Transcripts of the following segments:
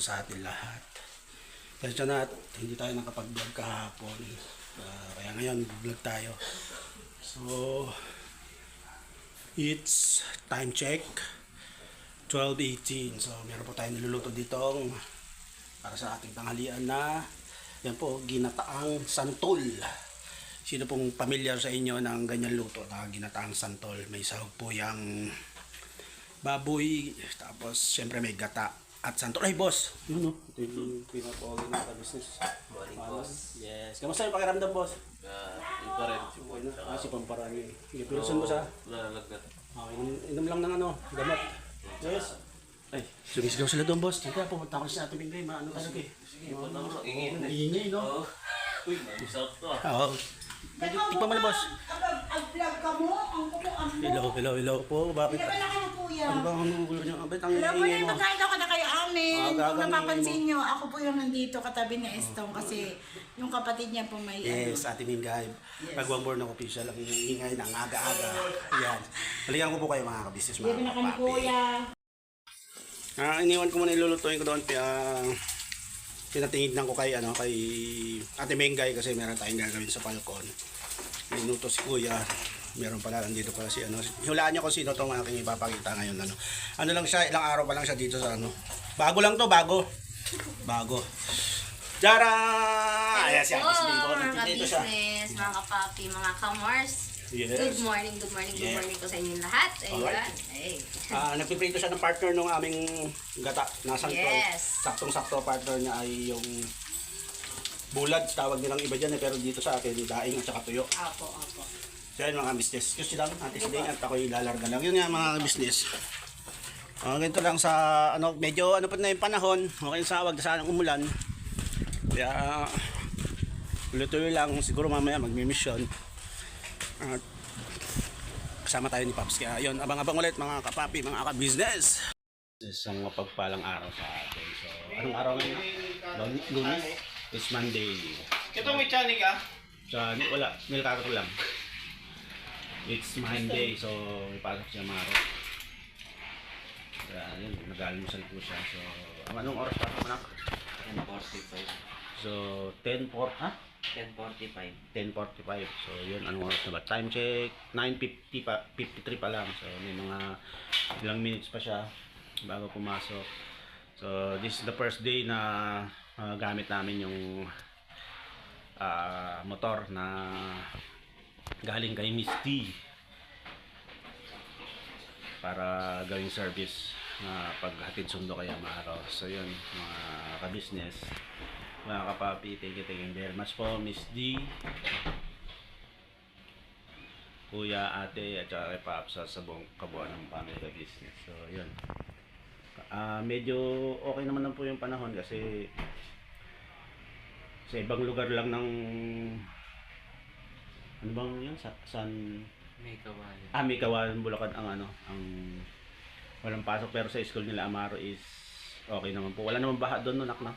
Sa atin lahat. Kaya na hindi tayo nakapag-vlog kahapon. Ah, kaya ngayon, vlog tayo. So, it's time check. 12.18. So, meron po tayong niluluto ditong para sa ating tanghalian na yan po, ginataang santol. Sino pong familiar sa inyo ng ganyan luto na ginataang santol? May sahog po yung baboy, tapos syempre may gata at santol. Ay, boss! Yun, no? Ito yung pinapawagin ng business. Morning, boss. Yes. Kamusta yung pakiramdam, boss? Uh, iba rin. Okay na. Ah, si Pamparani. Sige, pilusan mo sa... Nalalagnat. Okay, inom, inom lang ng ano, gamot. Yes. Ay, sumisigaw sila doon, boss. Teka, pumunta ako sa Ate Bingay. Maano talaga eh. Sige, iba na mo. Ingin. No? Oo. Uy, masarap to ah. Oo. Medyo, tikpan mo na, boss. Ang-vlog ka mo, ang kuko ang mo. Hello, hello, hello po. Bakit? Hindi ka na kayo kuya. Ano ba ang nugulo niyo? Abet, ang mo na ingay mo. ako na kayo amin. Ah, Kung gagang napapansin nyo, ako po yung nandito katabi ni Estong kasi yung kapatid niya po may Yes, ano. Ate Mingay. Pag one born ako official, ang ingay ng aga-aga. Yan. Balikan ko po kayo mga kabisnes, Hindi ko mga na kami kapapi. kuya. Ah, iniwan ko muna ilulutuin ko doon. Uh, pinatingin ko kay, ano, kay Ate Mengay kasi meron tayong gagawin sa Falcon. Minuto si Kuya. Meron pala, nandito pala si ano. Hulaan niyo kung sino itong aking ipapakita ngayon. Ano. ano lang siya, ilang araw pa lang siya dito sa ano. Bago lang to, bago. Bago. Jara! Ayan si Ate Sligo. Nandito siya. business, mga kapapi, mga kamars. Yes. Good morning, good morning, good morning ko sa inyong lahat. Ayan. Alright. Ay. Ah, nagpiprito siya ng partner ng aming gata na santol. Yes. Saktong-sakto partner niya ay yung bulad, tawag nilang iba dyan eh, pero dito sa akin, daing at saka tuyo. Apo, apo. So yan mga business. Excuse lang, ate Sling, at ako'y lalarga lang. Yun nga mga business. Ah, ganito lang sa, ano, medyo ano pa na yung panahon, okay sa wag na sanang umulan. Kaya, tuloy-tuloy lang, siguro mamaya magmi-mission. At, kasama tayo ni Paps. Kaya yun, abang-abang ulit mga kapapi, mga ka-business. Isang mapagpalang araw sa atin. So, anong araw ngayon? Lun- Lunes? It's Monday. Ito may chani ka? Sa, wala, nilkaka ko lang. It's Monday, so may pasok siya maro. Kaya yun, nag-almusal po siya. So, anong oras pa anak? 10.45. So, 10.4, ha? 10.45. 10.45. So, yun, anong oras na ba? Time check, 9.50 pa, 53 pa lang. So, may mga ilang minutes pa siya bago pumasok. So, this is the first day na ah, gamit namin yung ah, motor na galing kay Miss T para gawing service na paghatid sundo kay Amaro. So yun, mga ka-business, mga kapapi, thank you, thank you very much po, Miss D, Kuya, Ate, at saka kay Paps sa buong kabuuan ng family ka-business. So yun. Ah, medyo okay naman lang po yung panahon kasi sa ibang lugar lang ng ano bang yun? Sa, San May kawayan. Ah, may kawalan Bulacan ang ano, ang walang pasok pero sa school nila Amaro is okay naman po. Wala naman baha doon no, nak na.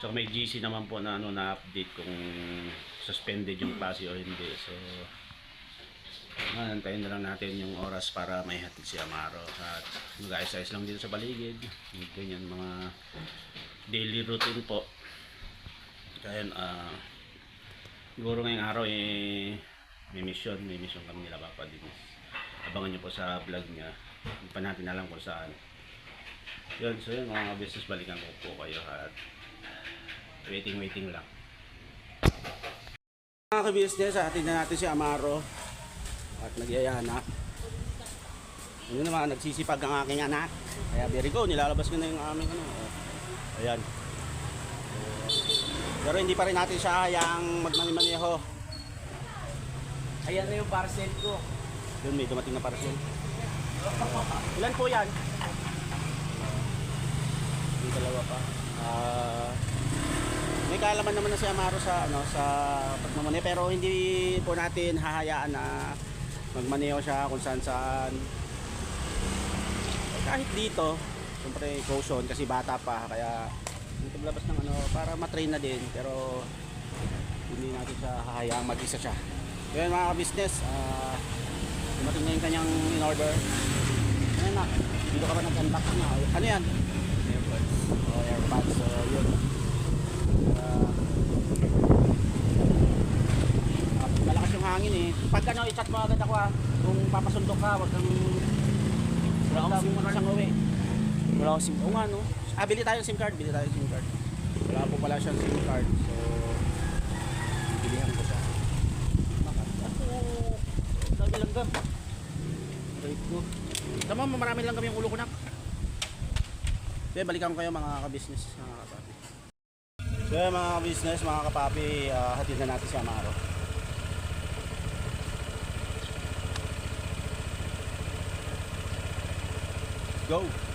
So may GC naman po na ano na update kung suspended yung klase o hindi. So antayin na lang natin yung oras para may hatid si Amaro at mag-ayos-ayos lang dito sa paligid. Yung Ganyan mga daily routine po. Kaya ah siguro ngayong araw eh may mission, may mission kami nila Papa Dinis. Abangan nyo po sa vlog niya. Hindi pa natin alam kung saan. Yun, so yun mga business balikan ko po kayo at waiting waiting lang. Mga ka-business, atin na natin si Amaro at nagyayana. Yun naman, nagsisipag ang aking anak. Kaya very go, nilalabas ko na yung aming ano. Ayan. Pero hindi pa rin natin siya hayang magmanimaneho. Ayan na yung parcel ko. Yun, may dumating na parcel. Ilan po yan? Yung dalawa pa. Ah, may kaalaman naman na si Amaro sa ano sa pagmamaneho pero hindi po natin hahayaan na magmaneho siya kung saan saan. Kahit dito, siyempre caution kasi bata pa kaya dito labas ng ano para matrain na din pero hindi natin siya hahayaang mag-isa siya. Yun mga business, ah dumating na yung kanyang in order. Ano na? Dito ka ba nag-unbox na? Ano yan? Airpods. Pag ano, i-chat mo agad ako ah. Kung papasundok ka, wag kang... Wala akong SIM card. uwi. Wala akong SIM. Oo nga no. Ah, bili tayo SIM card. Bili tayo SIM card. Wala po pala siyang SIM card. So, bilihan ko siya. Bakit? Ako, dami langgam. Right ko. Tama mo, marami langgam yung ulo ko nak. Okay, balikan ko kayo mga ka-business, mga kapapi. So mga ka-business, mga kapapi, ah, hatid na natin si Amaro. Go!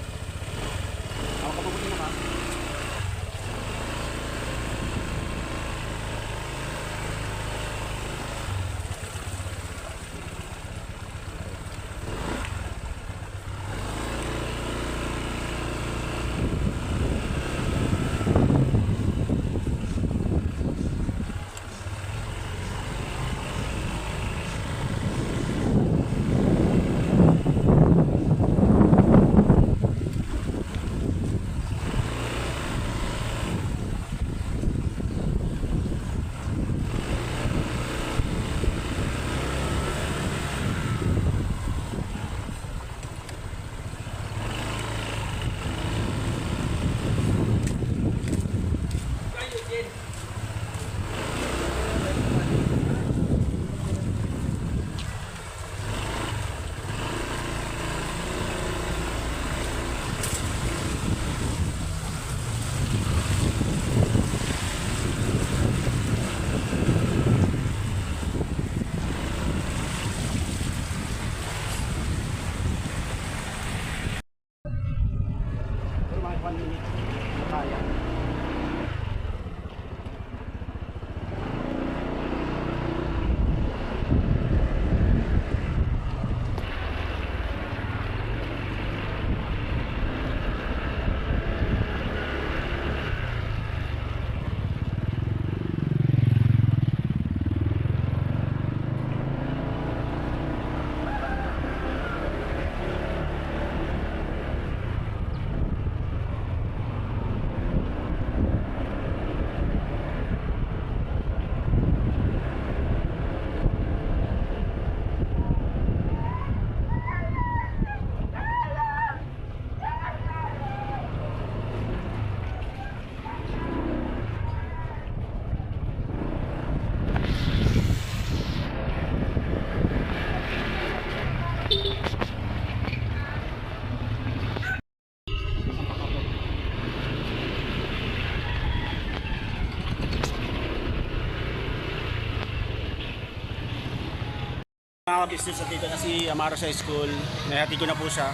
Business at dito na si Amaro sa school. Nahati ko na po siya.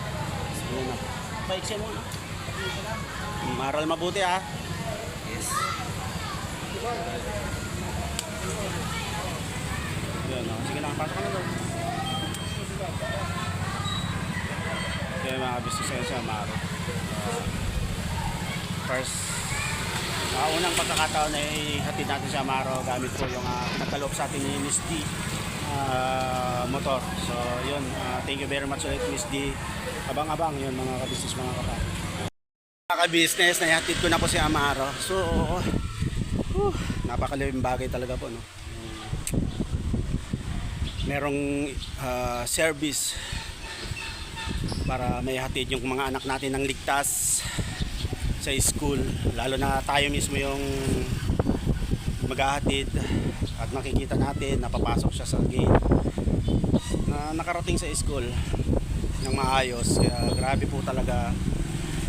Ayun na. Paiksin mo. Maral mabuti ah. Yes. Yan, oh. Sige na, pasok ka na doon. Kaya mga business ayun si Amaro. Uh, first, uh, unang pagkakataon ay hatid natin si Amaro gamit ko yung uh, nagkaloob sa atin ni Miss D uh, motor. So yun, uh, thank you very much ulit Miss D. Abang-abang yun mga ka-business mga kapatid. Mga ka-business, nahatid ko na po si Amaro. So, uh, napakalaking bagay talaga po. No? merong ah, service para may hatid yung mga anak natin ng ligtas sa school lalo na tayo mismo yung maghahatid at makikita natin napapasok siya sa gate. Na nakarating sa school ng maayos. Kaya grabe po talaga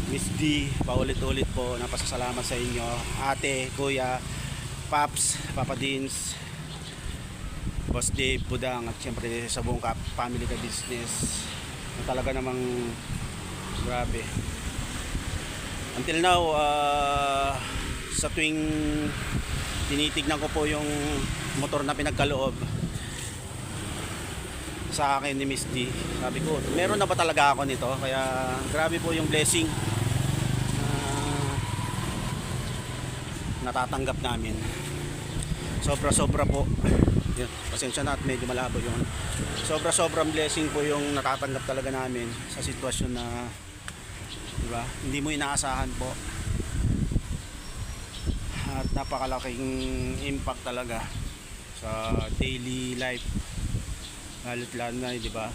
Miss D paulit-ulit po napasasalamat sa inyo. Ate, kuya Paps, Papa Dins Boss Dave Budang at siyempre sa buong family ka business. Na talaga namang grabe. Until now ah, sa tuwing tinitignan ko po yung motor na pinagkaloob. Sa akin ni Miss D. Sabi ko meron na ba talaga ako nito? Kaya grabe po yung blessing na natatanggap namin. Sobra sobra po. Yun, pasensya na at medyo malabo yun. Sobra sobrang blessing po yung natatanggap talaga namin sa sitwasyon na di ba? Hindi mo inaasahan po at napakalaking impact talaga sa daily life lalo't lalo na, di ba?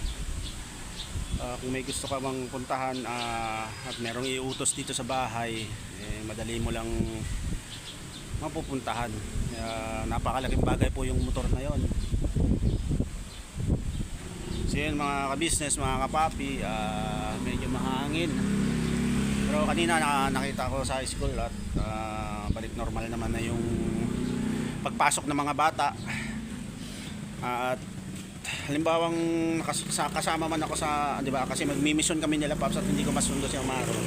Ah, kung may gusto ka mang puntahan ah, at merong iutos dito sa bahay, eh, madali mo lang mapupuntahan. Kaya napakalaking bagay po yung motor na yon. So yun mga ka-business, mga kapapi, ah, medyo mahangin. Pero kanina na, nakita ko sa school at balik normal naman na yung pagpasok ng mga bata. At halimbawang kasama man ako sa, 'di ba? Kasi magmi-mission kami nila Paps at hindi ko masundo si Amaro.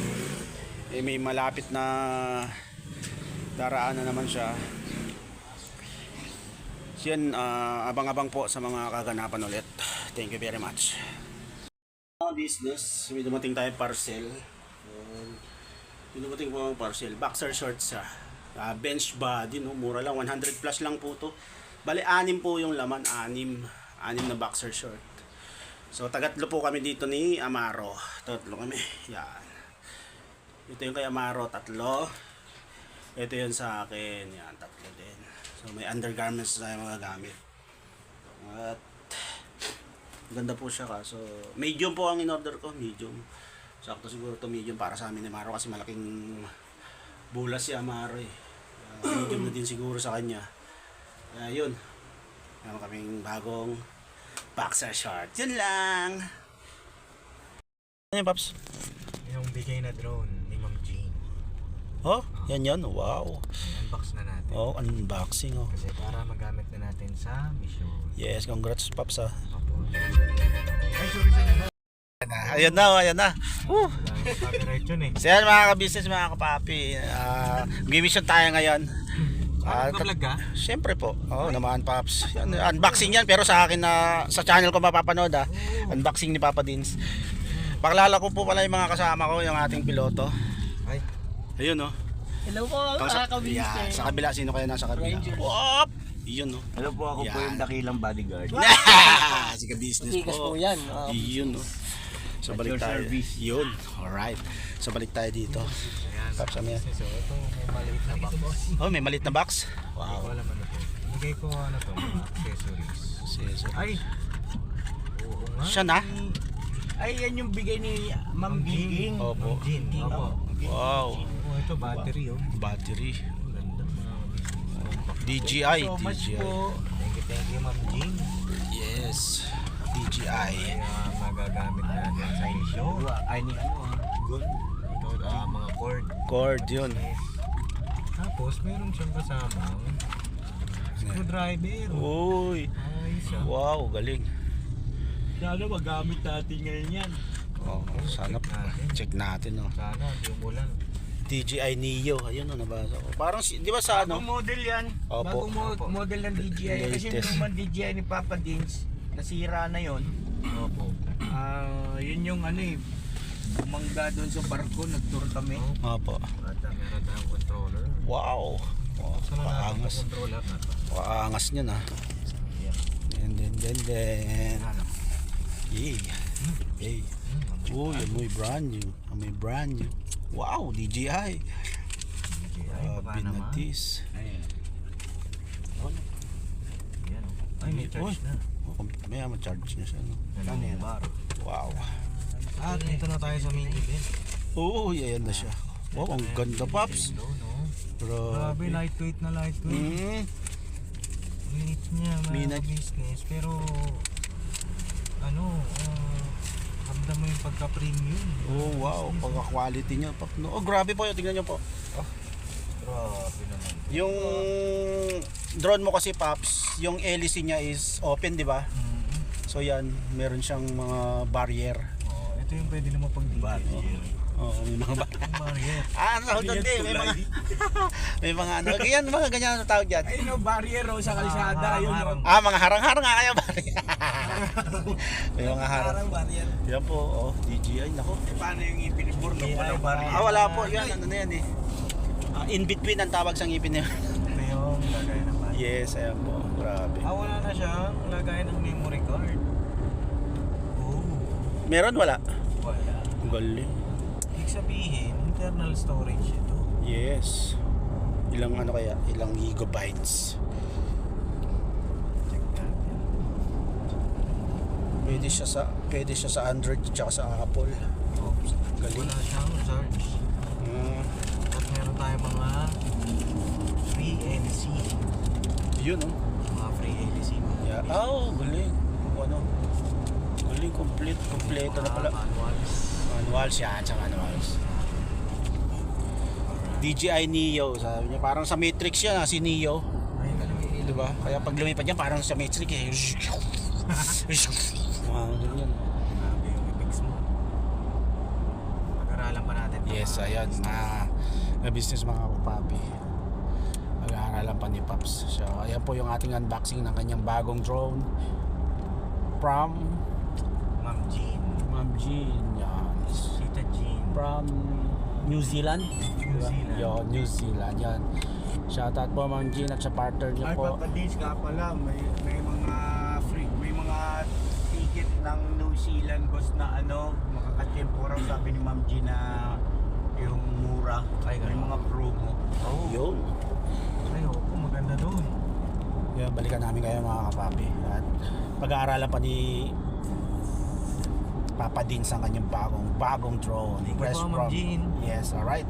Eh may malapit na daraan na naman siya. So yun, ah, abang-abang po sa mga kaganapan ulit. Thank you very much. Business, may dumating tayo parcel. May dumating po ang parcel. Boxer shorts siya. Ah, bench body, no? mura lang. 100 plus lang po to. Bali, anim po yung laman. Anim. Anim na boxer short. So, tagatlo po kami dito ni Amaro. Tatlo kami. Yan. Ito yung kay Amaro, tatlo. Ito yun sa akin. Yan, tatlo din. So, may undergarments tayo mga gamit. At, ganda po siya kaso medium po ang in-order ko, medium. Sakto siguro to medium para sa amin ni Amaro kasi malaking bulas si Amaro eh. Medium na din siguro sa kanya. Kaya yun. Meron kaming bagong boxer short. Yun lang. Ano yun, Paps? Yung bigay na drone ni Ma'am Jean. Oh, yan yan. Wow. Unbox na natin. Oh, unboxing oh. Kasi para magamit na natin sa mission. Yes, congrats Paps ah. Ay, sorry nila. Ayan na, ayan na. Woo! Copyright yun eh. So yan mga ka-business, mga kapapi. Uh, mission tayo ngayon. Ah, Ah, nag-vlog ka? Siyempre po. Oo naman, Paps. Yan, unboxing yan, pero sa akin na sa channel ko mapapanood ah. Unboxing ni Papa Dins. Pakilala ko po pala yung mga kasama ko, yung ating piloto. Ay, Ayun oh. Hello po, Tapos sa, yeah, sa kabila, sino kaya nasa kabila? Wop! Yun oh. Hello po, ako po yung dakilang bodyguard. si ka-business Tikas po. po yan. ah. Yun oh. So balik tayo. service. Yun. Alright. So balik tayo dito. ayan. Paps, ano yan? So, ito may maliit na box. Oh, may malit na box. Wow. alam ano to. Bigay ko ano to, mga accessories. Sis- Ay! Oo nga. Siya na? Ay, yan yung bigay ni Ma'am Giging. Opo. Ma'am Jean. Opo. Wow. Oh, ito battery oh. Battery. Ganda. DJI. DJI. Thank you, thank you Ma'am Jean. Yes. DJI. Kaya magagamit natin sa issue. Ay, ni ano. Good. Ito ah, mga cord. Cord yun. Tapos meron siyang kasama screwdriver. Uy. Ayos ah. Wow, galing. Sana magamit natin ngayon yan. Oh, sana Check natin. check natin oh. Sana hindi umulan. DJI Neo. Ayun oh, nabasa ko. Parang si- 'di ba sa Bagong ano? model yan. Opo. Bagong mo- model ng DJI. Kasi Latest. yung naman DJI ni Papa Dins, nasira na yon. Opo. Ah, yun yung ano eh. Bumangga doon sa barko, nagtour kami. Opo. At uh, meron tayong controller. Wow. Oh, Sana natin paangas. controller na to. Paangas niya na. Yeah. And then then then. Ano? Yeah. Hey. Hmm, Oh, yan may brand new. Ah, May brand new. Wow, DJI. DJI. Ah, Baka naman. binatis. Ayun. Yan. Oh. Ay, may charge na. Oh, may ma-charge niya siya. No? Ano yan? Wow. At dito na tayo sa main event. Oo, oh, yan na siya. Wow, ang ganda, Pops. Grabe. Lightweight na lightweight. Mm. Liit niya, mga Minat- business. Pero, ano, uh, ramdam mo yung pagka-premium. Oh, wow. Pagka-quality niya. Pop. No, oh, grabe po. Tingnan niyo po. Grabe naman. Yung drone mo kasi, Pops, yung hélice niya is open, di ba? Mm-hmm. So yan, meron siyang mga barrier. Oh, ito yung pwede naman pang DJ. Oo, may mga ba- Yung barrier. Ah, ano tawag doon? Di, May mga may mga ano, ganyan, mga ganyan ano tawag diyan. Ay no, barrier oh, sa kalsada. Ah, yun harang. oh. Ah, mga harang-harang nga kayo barrier. may mga harang. barrier. Yan po, oh, DJI nako. Eh, paano yung ipinibur ng walang barrier. Ah, wala po. Yan, ano na yan eh. Ah, in between ang tawag sa ngipin niya. Ito yung lagay. Yes, ayan po. Grabe. Ah, wala na siyang lagay ng memory card. Oh, Meron wala? wala. Galing. Ibig sabihin, internal storage ito. Yes. Ilang ano kaya? Ilang gigabytes. Check natin. Pwede siya sa pwede siya sa Android at saka sa Apple. Oops. Galing. Wala siyang search. Mm, At meron tayo mga free LC. Yun oh. Mga free LC. Yeah. Oh, galing. Ano? Galing complete, kompleto na pala. Manuals. Manuals yan, sa manuals. DJI Neo, sabi niya. Parang sa Matrix yan, ah, si Neo. Ay, galing. Di ba? Kaya pag lumipad yan, parang sa Matrix eh. Mga ganyan. Grabe yung effects mo. Pag-aralan pa natin. Yes, ayan. Na, na business mga kapapi. Pa ni Paps. So, ayan po yung ating unboxing ng kanyang bagong drone. From Ma'am Jean. Ma'am Jean. Yan. Tita Jean. From New Zealand. New Zealand. Yo, New Zealand. Yan. Shoutout po Ma'am Jean at sa partner niyo Ay, po. papadins ka pala, may, may mga free, may mga ticket ng New Zealand boss na ano, makakatiyempo raw sabi ni Ma'am G na yung mura. Ay, ganun. mga promo. Oh. Yun. Ay, oo, maganda doon. Kaya balikan namin kayo mga kapapi. At pag-aaralan pa ni Papa Din sa kanyang bagong bagong drone. Fresh from- Jean. Yes, alright.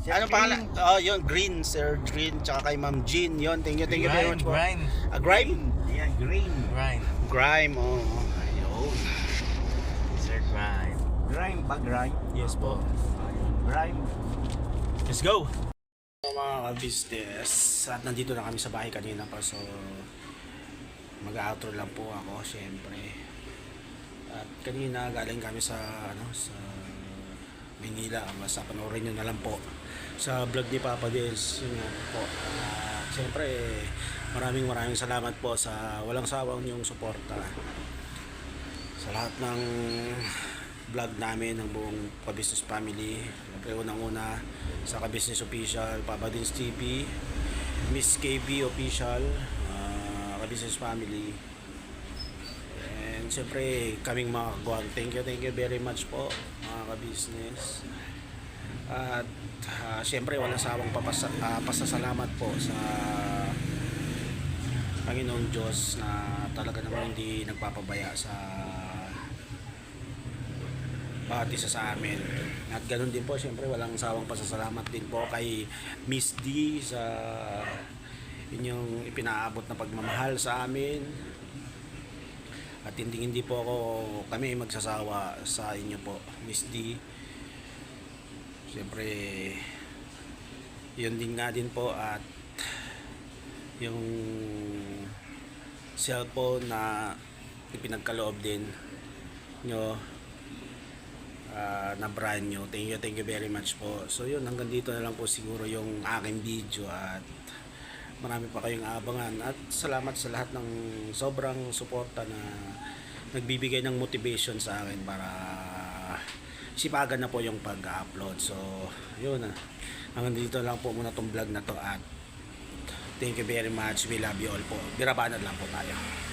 Sir Ano pangalan? Oh, yun, Green, Sir Green, tsaka kay Ma'am Jean. Yun, thank you, thank you very much. Grime. Ah, Grime? Yan, green. Grime. Grime, oh. Ayun. Grime. Ba grime? Yes po. Grime. Let's go! Mga business at nandito na kami sa bahay kanina pa so mag-outro lang po ako syempre at kanina galing kami sa ano sa Manila basta panoorin nyo na lang po sa vlog ni Papa Dils yun po at syempre maraming maraming salamat po sa walang sawang yung suporta sa lahat ng vlog namin ng buong Ka-Business Family. Siyempre unang-una sa Ka-Business Official, Papa Dins TV, Miss KB Official, uh, Ka-Business Family. And siyempre kaming mga kagawang. Thank you, thank you very much po mga ka-business. At uh, siyempre walang sawang papasa, ah, pasasalamat po sa Panginoong Diyos na talaga naman hindi nagpapabaya sa bawat isa sa amin. At ganun din po, siyempre walang sawang pasasalamat din po kay Miss D sa inyong ipinaabot na pagmamahal sa amin. At hindi hindi po ako kami magsasawa sa inyo po, Miss D. Siyempre yun din nga din po at yung cellphone na ipinagkaloob din nyo ah, na brand new. Thank you, thank you very much po. So yun, hanggang dito na lang po siguro yung aking video at marami pa kayong abangan at salamat sa lahat ng sobrang suporta na nagbibigay ng motivation sa akin para sipagan na po yung pag-upload. So, yun na. Hanggang dito lang po muna tong vlog na to at thank you very much. We love you all po. Birabanad lang po tayo.